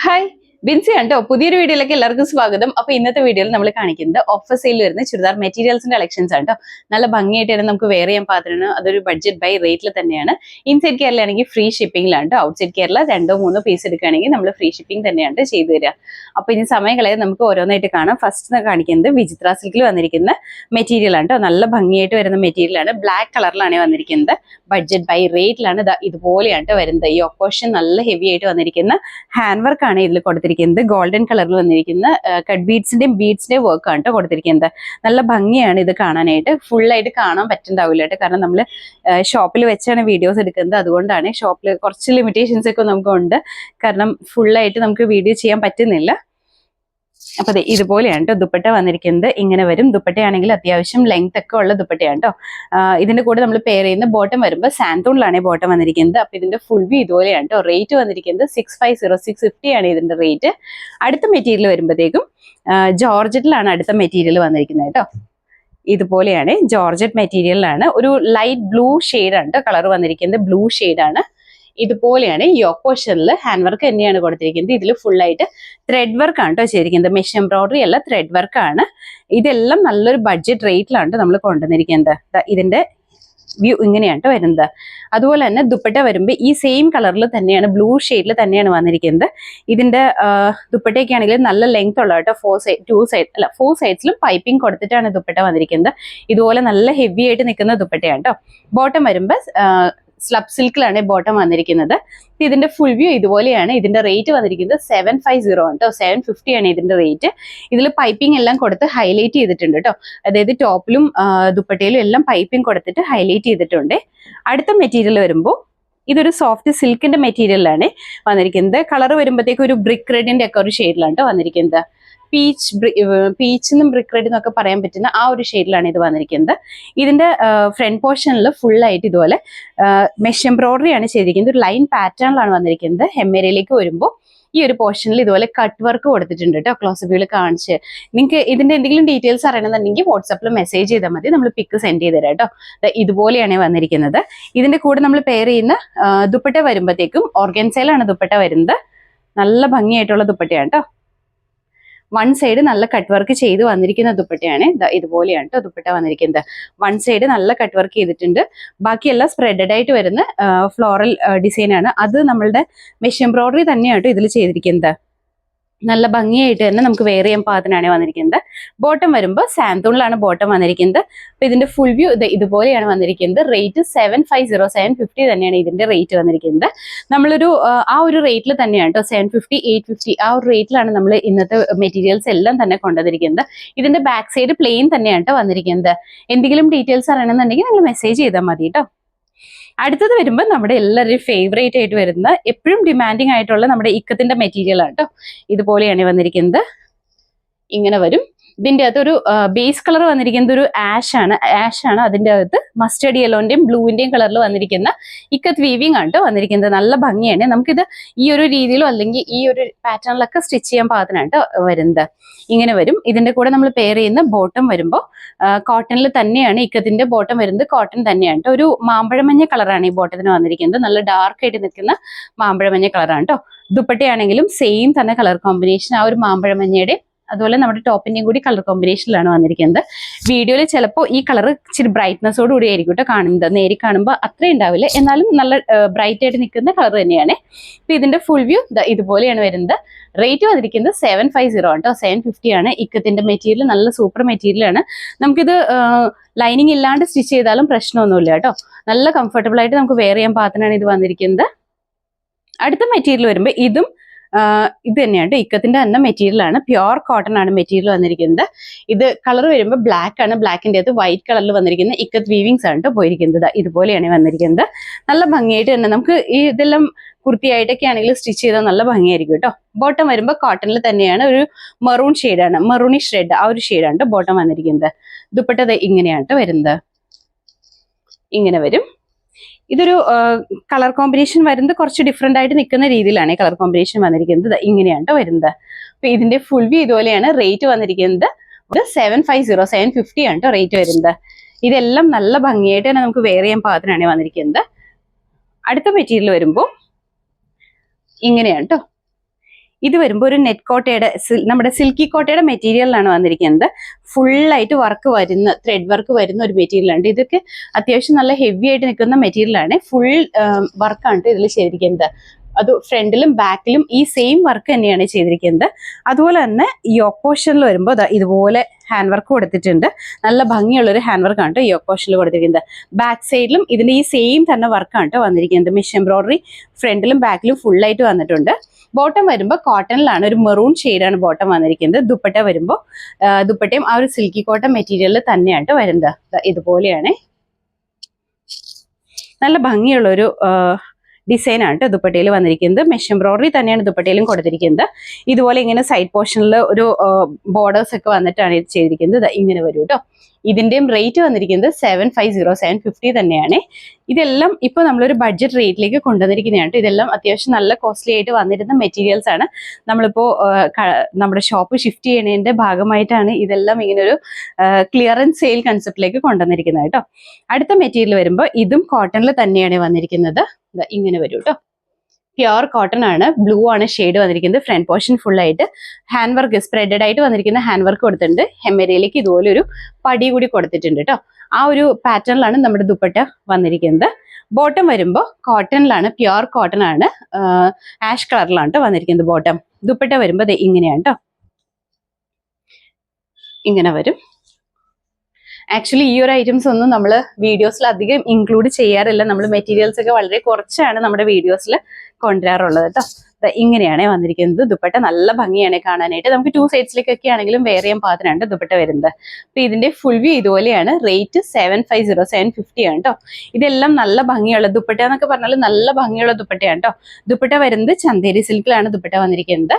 Hi. Binsi കണ്ടോ? പുതിയൊരു വീഡിയോയിലേക്ക് എല്ലാവർക്കും സ്വാഗതം. അപ്പൊ ഇന്നത്തെ വീഡിയോയിൽ നമ്മൾ കാണിക്കുന്നത് ഓഫർ സെയിൽ വരുന്ന ചുരിദാർ മെറ്റീരിയൽസിന്റെ കളക്ഷൻസ് ആണ് കേട്ടോ നല്ല ഭംഗിയായിട്ട് തന്നെ നമുക്ക് വെയർ ചെയ്യാൻ പാത്രമാണ് അതൊരു ബഡ്ജറ്റ് ബൈ റേറ്റിൽ തന്നെയാണ്. ഇൻസൈഡ് കേരളയാണെങ്കിൽ ഫ്രീ ഷിപ്പിംഗിലാണ് ഔട്ട്സൈഡ് കേരള രണ്ടോ മൂന്നോ പീസ് എടുക്കുകയാണെങ്കിൽ നമ്മൾ ഫ്രീ ഷിപ്പിംഗ് തന്നെയാണ് ചെയ്തു തരിക. അപ്പൊ ഇനി സമയം കളയാതെ നമുക്ക് ഓരോന്നായിട്ട് കാണാം. ഫസ്റ്റ് കാണിക്കുന്നത് വിചിത്ര സിൽക്കിൽ വന്നിരിക്കുന്ന മെറ്റീരിയൽ ആണ് കേട്ടോ നല്ല ഭംഗിയായിട്ട് വരുന്ന മെറ്റീരിയൽ ആണ്. ബ്ലാക്ക് കളറിലാണ് വന്നിരിക്കുന്നത്. ബഡ്ജറ്റ് ബൈ റേറ്റിലാണ് ഇത് ഇതുപോലെയാണ് വരുന്നത്. ഈ ഒക്കോഷൻ നല്ല ഹെവി ആയിട്ട് വന്നിരിക്കുന്ന ഹാൻഡ് വർക്ക് ആണ് ഇതിൽ കൊടുത്തിരിക്കുന്നത്. ഗോൾഡൻ കളറിൽ വന്നിരിക്കുന്ന കട്ട് ബീഡ്സിന്റെയും ബീഡ്സിന്റെയും വർക്ക് ആണ് ട്ടോ കൊടുത്തിരിക്കുന്നത്. നല്ല ഭംഗിയാണ് ഇത് കാണാനായിട്ട്. ഫുൾ ആയിട്ട് കാണാൻ പറ്റുന്നുണ്ടാവില്ല കേട്ടോ കാരണം നമ്മൾ ഷോപ്പിൽ വെച്ചാണ് വീഡിയോസ് എടുക്കുന്നത്. അതുകൊണ്ടാണ് ഷോപ്പിൽ കുറച്ച് ലിമിറ്റേഷൻസ് ഒക്കെ നമുക്ക് ഉണ്ട്. കാരണം ഫുൾ ആയിട്ട് നമുക്ക് വീഡിയോ ചെയ്യാൻ പറ്റുന്നില്ല. അപ്പൊ അതെ ഇതുപോലെയാണ് കേട്ടോ ദുപ്പട്ട വന്നിരിക്കുന്നത്. ഇങ്ങനെ വരും. ദുപ്പട്ടയാണെങ്കിൽ അത്യാവശ്യം ലെങ്ത് ഒക്കെ ഉള്ള ദുപ്പട്ടയാണ് കേട്ടോ ഇതിന്റെ കൂടെ നമ്മൾ പെയർ ചെയ്യുന്ന ബോട്ടം വരുമ്പോൾ സാന്തോണിലാണ് ബോട്ടം വന്നിരിക്കുന്നത്. അപ്പൊ ഇതിന്റെ ഫുൾ വ്യൂ ഇതുപോലെയാണ് കേട്ടോ റേറ്റ് വന്നിരിക്കുന്നത് six five zero six fifty ആണ് ഇതിന്റെ റേറ്റ് അടുത്ത മെറ്റീരിയൽ വരുമ്പോഴത്തേക്കും ജോർജറ്റിലാണ് അടുത്ത മെറ്റീരിയൽ വന്നിരിക്കുന്നത് കേട്ടോ ഇതുപോലെയാണ് ജോർജറ്റ് മെറ്റീരിയലിലാണ് ഒരു ലൈറ്റ് ബ്ലൂ കേട്ടോ കളർ വന്നിരിക്കുന്നത് ബ്ലൂ ആണ്. ഇതുപോലെയാണ് ഈ ഓപ്പോഷനിൽ ഹാൻഡ് വർക്ക് തന്നെയാണ് കൊടുത്തിരിക്കുന്നത്. ഇതിൽ ഫുൾ ആയിട്ട് ത്രെഡ് വർക്ക് ആണ് കേട്ടോ ചെയ്തിരിക്കുന്നത്. മെഷ് എംബ്രോയിഡറി അല്ല ത്രെഡ് വർക്ക് ആണ്. ഇതെല്ലാം നല്ലൊരു ബഡ്ജറ്റ് റേറ്റിലാണ് നമ്മൾ കൊണ്ടുവന്നിരിക്കുന്നത്. ഇതിന്റെ വ്യൂ ഇങ്ങനെയാണ് വരുന്നത്. അതുപോലെ തന്നെ ദുപ്പട്ട വരുമ്പോൾ ഈ സെയിം കളറിൽ തന്നെയാണ് ബ്ലൂ ഷെയ്ഡിൽ തന്നെയാണ് വന്നിരിക്കുന്നത്. ഇതിന്റെ ദുപ്പട്ടയൊക്കെ ആണെങ്കിൽ നല്ല ലെങ്ത് ഉള്ള കേട്ടോ ഫോർ സൈഡ് ടു സൈഡ് അല്ല ഫോർ സൈഡ്സിലും പൈപ്പിംഗ് കൊടുത്തിട്ടാണ് ദുപ്പട്ട വന്നിരിക്കുന്നത്. ഇതുപോലെ നല്ല ഹെവി ആയിട്ട് നിൽക്കുന്ന ദുപ്പട്ടയാണ് കേട്ടോ ബോട്ടം വരുമ്പോൾ സ്ലബ് സിൽക്കിലാണ് ബോട്ടം വന്നിരിക്കുന്നത്. ഇതിന്റെ ഫുൾ വ്യൂ ഇതുപോലെയാണ്. ഇതിന്റെ റേറ്റ് വന്നിരിക്കുന്നത് സെവൻ ഫൈവ് സീറോ ആണ് കേട്ടോ സെവൻ ഫിഫ്റ്റി ആണ് ഇതിന്റെ റേറ്റ് ഇതിൽ പൈപ്പിംഗ് എല്ലാം കൊടുത്ത് ഹൈലൈറ്റ് ചെയ്തിട്ടുണ്ട് കേട്ടോ അതായത് ടോപ്പിലും ദുപ്പട്ടയിലും എല്ലാം പൈപ്പിംഗ് കൊടുത്തിട്ട് ഹൈലൈറ്റ് ചെയ്തിട്ടുണ്ട്. അടുത്ത മെറ്റീരിയൽ വരുമ്പോൾ ഇതൊരു സോഫ്റ്റ് സിൽക്കിന്റെ മെറ്റീരിയലാണ് വന്നിരിക്കുന്നത്. കളർ വരുമ്പോഴത്തേക്ക് ഒരു ബ്രിക്ക് റെഡിന്റെ ഒക്കെ ഒരു ഷെയ്ഡിലാണ് കേട്ടോ വന്നിരിക്കുന്നത്. പീച്ച് പീച്ച് എന്നും ബ്രിക്ക് റെഡ് എന്നൊക്കെ പറയാൻ പറ്റുന്ന ആ ഒരു ഷെയ്ഡിലാണ് ഇത് വന്നിരിക്കുന്നത്. ഇതിന്റെ ഫ്രണ്ട് പോർഷനിൽ ഫുൾ ആയിട്ട് ഇതുപോലെ മെഷ് എംബ്രോയിഡറി ആണ് ചെയ്തിരിക്കുന്നത്. ഒരു ലൈൻ പാറ്റേണിലാണ് വന്നിരിക്കുന്നത്. ഹെമ്മേരയിലേക്ക് വരുമ്പോൾ ഈ ഒരു പോർഷനിൽ ഇതുപോലെ കട്ട് വർക്ക് കൊടുത്തിട്ടുണ്ട് കേട്ടോ. ക്ലോസ് വ്യൂവിൽ കാണിച്ച്. നിങ്ങൾക്ക് ഇതിന്റെ എന്തെങ്കിലും ഡീറ്റെയിൽസ് അറിയണമെന്നുണ്ടെങ്കിൽ വാട്സാപ്പിൽ മെസ്സേജ് ചെയ്താൽ മതി. നമ്മൾ പിക്ക് സെൻഡ് ചെയ്ത് തരാം കേട്ടോ. ഇതുപോലെയാണ് വന്നിരിക്കുന്നത്. ഇതിന്റെ കൂടെ നമ്മൾ പെയർ ചെയ്യുന്ന ദുപ്പട്ട വരുമ്പോഴത്തേക്കും ഓർഗൻസയിലാണ് ദുപ്പട്ട വരുന്നത്. നല്ല ഭംഗിയായിട്ടുള്ള ദുപ്പട്ടയാണ് കേട്ടോ. വൺ സൈഡ് നല്ല കട്ട് വർക്ക് ചെയ്ത് വന്നിരിക്കുന്ന ദുപ്പട്ടയാണ്. ഇതുപോലെയാണ് കേട്ടോ ദുപ്പട്ട വന്നിരിക്കുന്നത്. വൺ സൈഡ് നല്ല കട്ട് വർക്ക് ചെയ്തിട്ടുണ്ട്. ബാക്കിയെല്ലാം സ്പ്രെഡഡ് ആയിട്ട് വരുന്ന ഫ്ലോറൽ ഡിസൈനാണ് അത് നമ്മളുടെ മെഷീൻ എംബ്രോയിഡറി തന്നെയാണ് ഇതിൽ ചെയ്തിരിക്കുന്നത്. നല്ല ഭംഗിയായിട്ട് തന്നെ നമുക്ക് വെയർ ചെയ്യാൻ പാകത്തിനാണ് വന്നിരിക്കുന്നത്. ബോട്ടം വരുമ്പോൾ സാന്തൂണിലാണ് ബോട്ടം വന്നിരിക്കുന്നത്. അപ്പൊ ഇതിന്റെ ഫുൾ വ്യൂ ഇത് ഇതുപോലെയാണ് വന്നിരിക്കുന്നത്. Rate seven five zero seven fifty തന്നെയാണ് ഇതിന്റെ റേറ്റ് വന്നിരിക്കുന്നത്. നമ്മളൊരു ആ, ഒരു റേറ്റിൽ തന്നെയാണ് കേട്ടോ സെവൻ ഫിഫ്റ്റി എയ്റ്റ് ഫിഫ്റ്റി ആ ഒരു റേറ്റിലാണ് നമ്മൾ ഇന്നത്തെ മെറ്റീരിയൽസ് എല്ലാം തന്നെ കൊണ്ടുവന്നിരിക്കുന്നത്. ഇതിന്റെ ബാക്ക് സൈഡ് പ്ലെയിൻ തന്നെയാണ് വന്നിരിക്കുന്നത്. എന്തെങ്കിലും ഡീറ്റെയിൽസ് അറിയണമെന്നുണ്ടെങ്കിൽ നിങ്ങൾ മെസ്സേജ് ചെയ്താൽ മതി കേട്ടോ അടുത്തത് വരുമ്പോൾ നമ്മുടെ എല്ലാവരുടെയും ഫേവറേറ്റ് ആയിട്ട് വരുന്ന എപ്പോഴും ഡിമാൻഡിങ് ആയിട്ടുള്ള നമ്മുടെ ഇക്കത്തിന്റെ മെറ്റീരിയൽ ആണ് കേട്ടോ ഇതുപോലെയാണ് വന്നിരിക്കുന്നത്. ഇങ്ങനെ വരും. ഇതിന്റെ അകത്ത് ഒരു ബേസ് കളർ വന്നിരിക്കുന്നത് ഒരു ആഷ് ആണ്. ആഷ് ആണ് അതിന്റെ അകത്ത് മസ്റ്റേഡ് യെല്ലോന്റെയും ബ്ലൂവിന്റെയും കളറിൽ വന്നിരിക്കുന്ന ഇക്കത്ത് വീവിംഗ് ആണ് വന്നിരിക്കുന്നത്. നല്ല ഭംഗിയാണ്. നമുക്കിത് ഈ ഒരു രീതിയിലോ അല്ലെങ്കിൽ ഈ ഒരു പാറ്റേണിലൊക്കെ സ്റ്റിച്ച് ചെയ്യാൻ പാകത്തിനാണ് വരുന്നത്. ഇങ്ങനെ വരും. ഇതിന്റെ കൂടെ നമ്മൾ പെയർ ചെയ്യുന്ന ബോട്ടം വരുമ്പോൾ കോട്ടണിൽ തന്നെയാണ് ഇക്കത്തിന്റെ ബോട്ടം വരുന്നത്. കോട്ടൺ തന്നെയാണ് ഒരു മാമ്പഴമഞ്ഞ കളറാണ് ഈ ബോട്ടത്തിന് വന്നിരിക്കുന്നത്. നല്ല ഡാർക്ക് ആയിട്ട് നിൽക്കുന്ന മാമ്പഴമഞ്ഞ കളറാണ് കേട്ടോ ദുപ്പട്ടയാണെങ്കിലും സെയിം തന്നെ കളർ കോമ്പിനേഷൻ ആ ഒരു മാമ്പഴമഞ്ഞയുടെ അതുപോലെ നമ്മുടെ ടോപ്പിന്റെയും കൂടി കളർ കോമ്പിനേഷനിലാണ് വന്നിരിക്കുന്നത്. വീഡിയോയിൽ ചിലപ്പോൾ ഈ കളർ ഇച്ചിരി ബ്രൈറ്റ്നെസ്സോട് കൂടി ആയിരിക്കും കേട്ടോ കാണുന്നത്. നേരി കാണുമ്പോൾ അത്രയും ഉണ്ടാവില്ല. എന്നാലും നല്ല ബ്രൈറ്റ് ആയിട്ട് നിൽക്കുന്ന കളർ തന്നെയാണ്. ഇപ്പൊ ഇതിന്റെ ഫുൾ വ്യൂ ഇതുപോലെയാണ് വരുന്നത്. റേറ്റ് വന്നിരിക്കുന്നത് സെവൻ ഫൈവ് സീറോ കേട്ടോ സെവൻ ഫിഫ്റ്റി ആണ്. ഇക്കത്തിന്റെ മെറ്റീരിയൽ നല്ല സൂപ്പർ മെറ്റീരിയൽ ആണ്. നമുക്കിത് ലൈനിങ് ഇല്ലാണ്ട് സ്റ്റിച്ച് ചെയ്താലും പ്രശ്നമൊന്നുമില്ല കേട്ടോ നല്ല കംഫർട്ടബിൾ ആയിട്ട് നമുക്ക് വെയർ ചെയ്യാൻ പാത്രനാണ് ഇത് വന്നിരിക്കുന്നത്. അടുത്ത മെറ്റീരിയൽ വരുമ്പോൾ ഇതും ഇത് തന്നെയാണ് ഇക്കത്തിന്റെ തന്നെ മെറ്റീരിയൽ ആണ്. പ്യുവർ കോട്ടൺ ആണ് മെറ്റീരിയൽ വന്നിരിക്കുന്നത്. ഇത് കളർ വരുമ്പോൾ ബ്ലാക്ക് ആണ്. ബ്ലാക്കിന്റെ അത് വൈറ്റ് കളറിൽ വന്നിരിക്കുന്ന ഇക്കത്ത് വീവിങ്സ് ആണ് പോയിരിക്കുന്നത്. ഇതുപോലെയാണ് വന്നിരിക്കുന്നത്. നല്ല ഭംഗിയായിട്ട് തന്നെ നമുക്ക് ഈ ഇതെല്ലാം കുർത്തിയായിട്ടൊക്കെ ആണെങ്കിൽ സ്റ്റിച്ച് ചെയ്താൽ നല്ല ഭംഗിയായിരിക്കും കേട്ടോ ബോട്ടം വരുമ്പോൾ കോട്ടണിൽ തന്നെയാണ് ഒരു മെറൂൺ ഷെയ്ഡാണ് മെറൂണിഷ് റെഡ് ആ ഒരു ഷെയ്ഡാണ് ട്ടോ ബോട്ടം വന്നിരിക്കുന്നത്. ദുപ്പട്ടത് ഇങ്ങനെയാണ് വരുന്നത്. ഇങ്ങനെ വരും. ഇതൊരു കളർ കോമ്പിനേഷൻ വരുന്നത് കുറച്ച് ഡിഫറെന്റ് ആയിട്ട് നിൽക്കുന്ന രീതിയിലാണ് കളർ കോമ്പിനേഷൻ വന്നിരിക്കുന്നത്. ഇങ്ങനെയാണ് വരുന്നത്. അപ്പൊ ഇതിന്റെ ഫുൾ വ്യൂ ഇതുപോലെയാണ് റേറ്റ് വന്നിരിക്കുന്നത്. ഇത് seven five zero seven fifty ആണ് റേറ്റ് വരുന്നത്. ഇതെല്ലാം നല്ല ഭംഗിയായിട്ട് തന്നെ നമുക്ക് വെയർ ചെയ്യാൻ പാകത്തിനാണ് വന്നിരിക്കുന്നത്. അടുത്ത മെറ്റീരിയൽ വരുമ്പോൾ ഇങ്ങനെയാണ് കേട്ടോ ഇത് വരുമ്പോൾ ഒരു നെറ്റ് കോട്ടയുടെ നമ്മുടെ സിൽക്കി കോട്ടയുടെ മെറ്റീരിയലാണ് വന്നിരിക്കുന്നത്. ഫുള്ളായിട്ട് വർക്ക് വരുന്ന ത്രെഡ് വർക്ക് വരുന്ന ഒരു മെറ്റീരിയലാണ് ഇതൊക്കെ അത്യാവശ്യം നല്ല ഹെവി ആയിട്ട് നിൽക്കുന്ന മെറ്റീരിയലാണ് ഫുൾ വർക്കാണ് ഇതിൽ ചെയ്തിരിക്കുന്നത്. അത് ഫ്രണ്ടിലും ബാക്കിലും ഈ സെയിം വർക്ക് തന്നെയാണ് ചെയ്തിരിക്കുന്നത്. അതുപോലെ തന്നെ ഈ ഓപ്പോഷനിൽ വരുമ്പോൾ ഇതുപോലെ ഹാൻഡ് വർക്ക് കൊടുത്തിട്ടുണ്ട്. നല്ല ഭംഗിയുള്ള ഒരു ഹാൻഡ് വർക്കാണ് കേട്ടോ ഈ കൊടുത്തിരിക്കുന്നത്. ബാക്ക് സൈഡിലും ഇതിന്റെ ഈ സെയിം തന്നെ വർക്കാണ് കേട്ടോ വന്നിരിക്കുന്നത്. മിഷ് എംബ്രോയിഡറി ഫ്രണ്ടിലും ബാക്കിലും ഫുള്ളായിട്ട് വന്നിട്ടുണ്ട്. ബോട്ടം വരുമ്പോൾ കോട്ടണിലാണ് ഒരു മെറൂൺ ഷെയ്ഡാണ് ബോട്ടം വന്നിരിക്കുന്നത്. ദുപ്പട്ട വരുമ്പോൾ ദുപ്പട്ടയും ആ ഒരു സിൽക്കി കോട്ടൺ മെറ്റീരിയലിൽ തന്നെയാണ് വരുന്നത്. ഇതുപോലെയാണ്. നല്ല ഭംഗിയുള്ള ഒരു ഡിസൈൻ ആണ് കേട്ടോ ദുപ്പട്ടയിൽ വന്നിരിക്കുന്നത്. മെഷ് എംബ്രോയിഡറി തന്നെയാണ് ദുപ്പട്ടയിലും കൊടുത്തിരിക്കുന്നത്. ഇതുപോലെ ഇങ്ങനെ സൈഡ് പോർഷനിൽ ഒരു ബോർഡേഴ്സ് ഒക്കെ വന്നിട്ടാണ് ചെയ്തിരിക്കുന്നത്. ഇങ്ങനെ വരും കേട്ടോ ഇതിന്റെയും റേറ്റ് വന്നിരിക്കുന്നത് seven five zero seven fifty തന്നെയാണ്. ഇതെല്ലാം ഇപ്പോൾ നമ്മളൊരു ബഡ്ജറ്റ് റേറ്റിലേക്ക് കൊണ്ടുവന്നിരിക്കുന്നതാണ്. ഇതെല്ലാം അത്യാവശ്യം നല്ല കോസ്റ്റ്ലി ആയിട്ട് വന്നിരുന്ന മെറ്റീരിയൽസ് ആണ്. നമ്മളിപ്പോൾ നമ്മുടെ ഷോപ്പ് ഷിഫ്റ്റ് ചെയ്യുന്നതിന്റെ ഭാഗമായിട്ടാണ് ഇതെല്ലാം ഇങ്ങനെ ഒരു ക്ലിയറൻസ് സെയിൽ കൺസെപ്റ്റിലേക്ക് കൊണ്ടുവന്നിരിക്കുന്നത് കേട്ടോ. അടുത്ത മെറ്റീരിയൽ വരുമ്പോൾ ഇതും കോട്ടണിൽ തന്നെയാണ് വന്നിരിക്കുന്നത്. ഇങ്ങനെ വരും കേട്ടോ. പ്യുവർ കോട്ടൺ ആണ്. ബ്ലൂ ആണ് ഷെയ്ഡ് വന്നിരിക്കുന്നത്. ഫ്രണ്ട് പോർഷൻ ഫുൾ ആയിട്ട് ഹാൻഡ് വർക്ക് സ്പ്രെഡഡ് ആയിട്ട് വന്നിരിക്കുന്ന ഹാൻഡ് വർക്ക് കൊടുത്തിട്ടുണ്ട്. ഹെമ്മരയിലേക്ക് ഇതുപോലെ ഒരു പടി കൂടി കൊടുത്തിട്ടുണ്ട് കേട്ടോ ആ ഒരു പാറ്റേണിലാണ് നമ്മുടെ ദുപ്പട്ട വന്നിരിക്കുന്നത്. ബോട്ടം വരുമ്പോൾ കോട്ടണിലാണ് പ്യുവർ കോട്ടൺ ആണ് ആഷ് കളറിലാണ് കേട്ടോ വന്നിരിക്കുന്നത് ബോട്ടം ദുപ്പട്ട വരുമ്പോൾ ഇങ്ങനെയാണ് കേട്ടോ ഇങ്ങനെ വരും. ആക്ച്വലി ഈ ഒരു ഐറ്റംസ് ഒന്നും നമ്മൾ വീഡിയോസിൽ അധികം ഇൻക്ലൂഡ് ചെയ്യാറില്ല. നമ്മൾ മെറ്റീരിയൽസ് ഒക്കെ വളരെ കുറച്ചാണ് നമ്മുടെ വീഡിയോസിൽ കൊണ്ടുവരാറുള്ളത് കേട്ടോ. ഇങ്ങനെയാണ് വന്നിരിക്കുന്നത്. ദുപ്പട്ട നല്ല ഭംഗിയാണ് കാണാനായിട്ട്. നമുക്ക് ടു സൈഡ്സിലേക്കൊക്കെ ആണെങ്കിലും വേറെ ചെയ്യാൻ പാത്രമാണ് ദുപ്പട്ട വരുന്നത്. അപ്പൊ ഇതിന്റെ ഫുൾ വ്യൂ ഇതുപോലെയാണ്. Rate seven five zero seven fifty ആണ് കേട്ടോ ഇതെല്ലാം നല്ല ഭംഗിയുള്ള ദുപ്പട്ട എന്നൊക്കെ പറഞ്ഞാൽ നല്ല ഭംഗിയുള്ള ദുപ്പട്ടയാണ് കേട്ടോ ദുപ്പട്ട വരുന്നത് ചന്തേരി സിൽക്കിലാണ് ദുപ്പട്ട വന്നിരിക്കുന്നത്.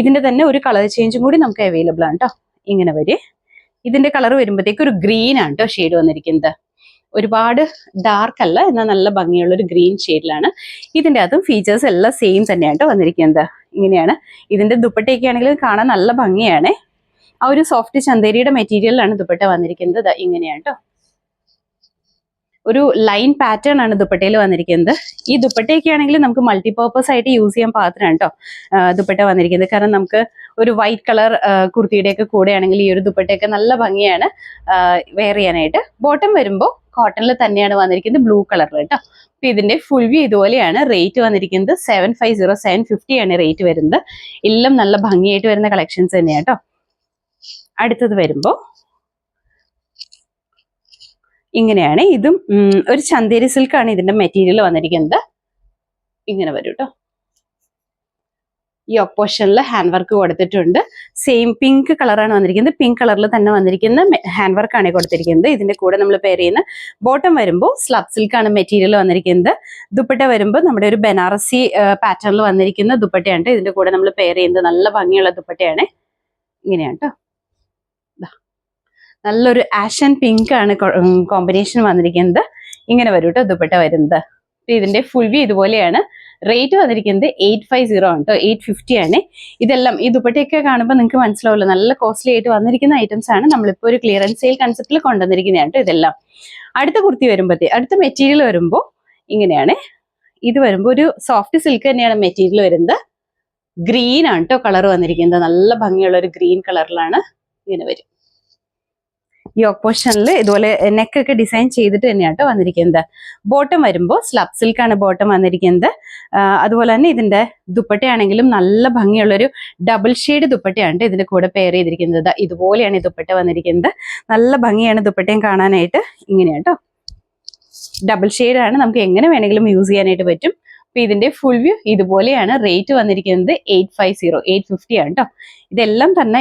ഇതിന്റെ തന്നെ ഒരു കളർ ചേഞ്ചും കൂടി നമുക്ക് അവൈലബിൾ ആണ് കേട്ടോ ഇങ്ങനെ വരെ. ഇതിന്റെ കളർ വരുമ്പോഴത്തേക്ക് ഒരു ഗ്രീൻ ആണ് കേട്ടോ ഷെയ്ഡ് വന്നിരിക്കുന്നത്. ഒരുപാട് ഡാർക്ക് അല്ല എന്നാൽ നല്ല ഭംഗിയുള്ള ഒരു ഗ്രീൻ ഷെയ്ഡിലാണ് ഇതിന്റെ അതും ഫീച്ചേഴ്സ് എല്ലാം സെയിം തന്നെയാണ് വന്നിരിക്കുന്നത്. ഇങ്ങനെയാണ്. ഇതിന്റെ ദുപ്പട്ടയൊക്കെ ആണെങ്കിലും കാണാൻ നല്ല ഭംഗിയാണ്. ആ ഒരു സോഫ്റ്റ് ചന്തേരിയുടെ മെറ്റീരിയലിലാണ് ദുപ്പട്ട വന്നിരിക്കുന്നത്. ഇങ്ങനെയാണ് കേട്ടോ ഒരു ലൈൻ പാറ്റേൺ ആണ് ദുപ്പട്ടയിൽ വന്നിരിക്കുന്നത്. ഈ ദുപ്പട്ടയൊക്കെ ആണെങ്കിൽ നമുക്ക് മൾട്ടിപർപ്പസ് ആയിട്ട് യൂസ് ചെയ്യാൻ പാകത്തിനാണ് കേട്ടോ ദുപ്പട്ട വന്നിരിക്കുന്നത്. കാരണം നമുക്ക് ഒരു വൈറ്റ് കളർ കുർത്തിയുടെ ഒക്കെ കൂടെ ആണെങ്കിൽ ഈ ഒരു ദുപ്പട്ടയൊക്കെ നല്ല ഭംഗിയാണ് വെയർ ചെയ്യാനായിട്ട്. ബോട്ടം വരുമ്പോൾ കോട്ടണിൽ തന്നെയാണ് വന്നിരിക്കുന്നത് ബ്ലൂ കളറിൽ കേട്ടോ അപ്പൊ ഇതിന്റെ ഫുൾ വ്യൂ ഇതുപോലെയാണ്. റേറ്റ് വന്നിരിക്കുന്നത് seven five zero seven fifty ആണ് റേറ്റ് വരുന്നത്. എല്ലാം നല്ല ഭംഗിയായിട്ട് വരുന്ന കളക്ഷൻസ് തന്നെയാണ് അടുത്തത് വരുമ്പോൾ ഇങ്ങനെയാണ്. ഇതും ഒരു ചന്തേരി സിൽക്കാണ് ഇതിന്റെ മെറ്റീരിയൽ വന്നിരിക്കുന്നത്. ഇങ്ങനെ വരും കേട്ടോ ഈ ഓപ്പോഷനിൽ ഹാൻഡ് വർക്ക് കൊടുത്തിട്ടുണ്ട്. സെയിം പിങ്ക് കളറാണ് വന്നിരിക്കുന്നത്. പിങ്ക് കളറിൽ തന്നെ വന്നിരിക്കുന്ന ഹാൻഡ് വർക്കാണ് കൊടുത്തിരിക്കുന്നത്. ഇതിന്റെ കൂടെ നമ്മൾ പേര് ചെയ്യുന്ന ബോട്ടം വരുമ്പോൾ സ്ലബ് സിൽക്കാണ് മെറ്റീരിയൽ വന്നിരിക്കുന്നത്. ദുപ്പട്ട വരുമ്പോൾ നമ്മുടെ ഒരു ബനാറസി പാറ്റേണിൽ വന്നിരിക്കുന്ന ദുപ്പട്ടയാണ് ട്ടോ. ഇതിന്റെ കൂടെ നമ്മൾ പേര് ചെയ്യുന്നത്. നല്ല ഭംഗിയുള്ള ദുപ്പട്ടയാണ്. ഇങ്ങനെയാണ് കേട്ടോ നല്ലൊരു ആഷൻ പിങ്ക് ആണ് കോമ്പിനേഷൻ വന്നിരിക്കുന്നത്. ഇങ്ങനെ വരും കേട്ടോ ദുപ്പട്ട വരുന്നത്. ഇതിന്റെ ഫുൾ വ്യൂ ഇതുപോലെയാണ്. റേറ്റ് വന്നിരിക്കുന്നത് എയ്റ്റ് ഫൈവ് സീറോ ആണ് കേട്ടോ എയ്റ്റ് ഫിഫ്റ്റി ആണ്. ഇതെല്ലാം ഈ ദുപ്പട്ടയൊക്കെ കാണുമ്പോൾ നിങ്ങൾക്ക് മനസ്സിലാവില്ല നല്ല കോസ്റ്റ്ലി ആയിട്ട് വന്നിരിക്കുന്ന ഐറ്റംസ് ആണ്. നമ്മളിപ്പോൾ ഒരു ക്ലിയറൻസ് സെയിൽ കൺസെപ്റ്റിൽ കൊണ്ടുവന്നിരിക്കുന്നതാണ് കേട്ടോ ഇതെല്ലാം. അടുത്ത കുർത്തി വരുമ്പോഴത്തേ അടുത്ത മെറ്റീരിയൽ വരുമ്പോൾ ഇങ്ങനെയാണ്. ഇത് വരുമ്പോൾ ഒരു സോഫ്റ്റ് സിൽക്ക് തന്നെയാണ് മെറ്റീരിയൽ വരുന്നത്. ഗ്രീൻ ആണ് കേട്ടോ കളർ വന്നിരിക്കുന്നത്. നല്ല ഭംഗിയുള്ള ഒരു ഗ്രീൻ കളറിലാണ് ഇങ്ങനെ വരും. ഈ ഓപ്പോഷനിൽ ഇതുപോലെ നെക്കൊക്കെ ഡിസൈൻ ചെയ്തിട്ട് തന്നെയാണ് വന്നിരിക്കുന്നത്. ബോട്ടം വരുമ്പോൾ സ്ലബ് സിൽക്കാണ് ബോട്ടം വന്നിരിക്കുന്നത്. അതുപോലെ തന്നെ ഇതിന്റെ ദുപ്പട്ടയാണെങ്കിലും നല്ല ഭംഗിയുള്ളൊരു ഡബിൾ ഷെയ്ഡ് ദുപ്പട്ടയാണ് ഇതിന്റെ കൂടെ പെയർ ചെയ്തിരിക്കുന്നത്. ഇതുപോലെയാണ് ഈ ദുപ്പട്ട വന്നിരിക്കുന്നത്. നല്ല ഭംഗിയാണ് ദുപ്പട്ടയും കാണാനായിട്ട് ഇങ്ങനെയാണ് കേട്ടോ ഡബിൾ ആണ്. നമുക്ക് എങ്ങനെ വേണമെങ്കിലും യൂസ് ചെയ്യാനായിട്ട് പറ്റും. അപ്പൊ ഇതിന്റെ ഫുൾ വ്യൂ ഇതുപോലെയാണ് റേറ്റ് വന്നിരിക്കുന്നത് eight five zero eight fifty ആണ് കേട്ടോ ഇതെല്ലാം തന്നെ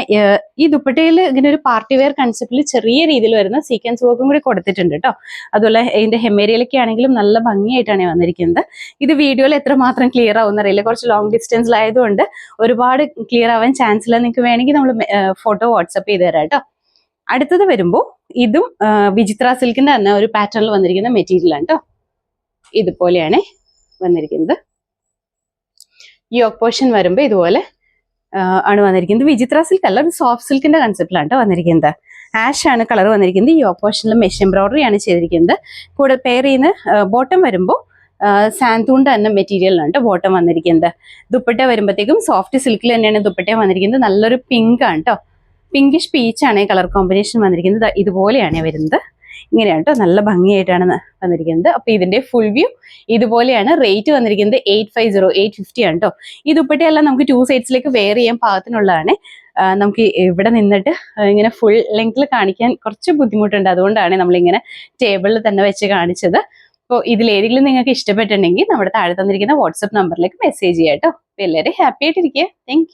ഈ ദുപ്പട്ടയിൽ ഇങ്ങനെ ഒരു പാർട്ടി വെയർ കൺസെപ്റ്റിൽ ചെറിയ രീതിയിൽ വരുന്ന സീക്വൻസ് വർക്കും കൂടി കൊടുത്തിട്ടുണ്ട് കേട്ടോ അതുപോലെ ഇതിന്റെ ഹെമേരിയയിലൊക്കെ ആണെങ്കിലും നല്ല ഭംഗിയായിട്ടാണ് വന്നിരിക്കുന്നത്. ഇത് വീഡിയോയിൽ എത്രമാത്രം ക്ലിയർ ആവുന്ന അറിയില്ല കുറച്ച് ലോങ് ഡിസ്റ്റൻസിലായതുകൊണ്ട് ഒരുപാട് ക്ലിയർ ആവാൻ ചാൻസ് ഇല്ല. നിങ്ങൾക്ക് വേണമെങ്കിൽ നമ്മൾ ഫോട്ടോ വാട്സപ്പ് ചെയ്ത് തരാം അടുത്തത് വരുമ്പോൾ ഇതും വിചിത്ര സിൽക്കിന്റെ തന്നെ ഒരു പാറ്റേണിൽ വന്നിരിക്കുന്ന മെറ്റീരിയൽ ആണ് കേട്ടോ ഇതുപോലെയാണ് വന്നിരിക്കുന്നത്. ഈ ഓപ്പോഷൻ വരുമ്പോൾ ഇതുപോലെ ആണ് വന്നിരിക്കുന്നത്. വിചിത്ര സിൽക്ക് അല്ല സോഫ്റ്റ് സിൽക്കിന്റെ കൺസെപ്റ്റിലാണ് വന്നിരിക്കുന്നത്. ആഷ് ആണ് കളർ വന്നിരിക്കുന്നത്. ഈ ഓപ്പോഷനിൽ മെഷ് എംബ്രോയിഡറി ആണ് ചെയ്തിരിക്കുന്നത്. കൂടെ പെയർ ചെയ്യുന്ന ബോട്ടം വരുമ്പോൾ സാന്തൂണ്ട് തന്നെ മെറ്റീരിയലാണ് കേട്ടോ ബോട്ടം വന്നിരിക്കുന്നത്. ദുപ്പട്ട വരുമ്പോഴത്തേക്കും സോഫ്റ്റ് സിൽക്കിൽ തന്നെയാണ് ദുപ്പട്ട വന്നിരിക്കുന്നത്. നല്ലൊരു പിങ്ക് ആണ് കേട്ടോ പിങ്കിഷ് പീച്ചാണ് കളർ കോമ്പിനേഷൻ വന്നിരിക്കുന്നത്. ഇതുപോലെയാണ് വരുന്നത്. ഇങ്ങനെയാണ് കേട്ടോ നല്ല ഭംഗിയായിട്ടാണ് വന്നിരിക്കുന്നത്. അപ്പൊ ഇതിന്റെ ഫുൾ വ്യൂ ഇതുപോലെയാണ് റേറ്റ് വന്നിരിക്കുന്നത് eight five zero eight fifty ആണ് കേട്ടോ ഈ ദുപ്പട്ടയെല്ലാം നമുക്ക് ടു സൈഡ്സിലേക്ക് വെയർ ചെയ്യാൻ പാകത്തിനുള്ളതാണ്. നമുക്ക് ഇവിടെ നിന്നിട്ട് ഇങ്ങനെ ഫുൾ ലെങ്തിൽ കാണിക്കാൻ കുറച്ച് ബുദ്ധിമുട്ടുണ്ട്. അതുകൊണ്ടാണ് നമ്മളിങ്ങനെ ടേബിളിൽ തന്നെ വെച്ച് കാണിച്ചത്. അപ്പോൾ ഇതിലേതെങ്കിലും നിങ്ങൾക്ക് ഇഷ്ടപ്പെട്ടിട്ടുണ്ടെങ്കിൽ നമ്മുടെ താഴെ തന്നിരിക്കുന്ന വാട്സപ്പ് നമ്പറിലേക്ക് മെസ്സേജ് ചെയ്യാം കേട്ടോ അപ്പോൾ എല്ലാവരും ഹാപ്പി ആയിട്ടിരിക്കുക. താങ്ക്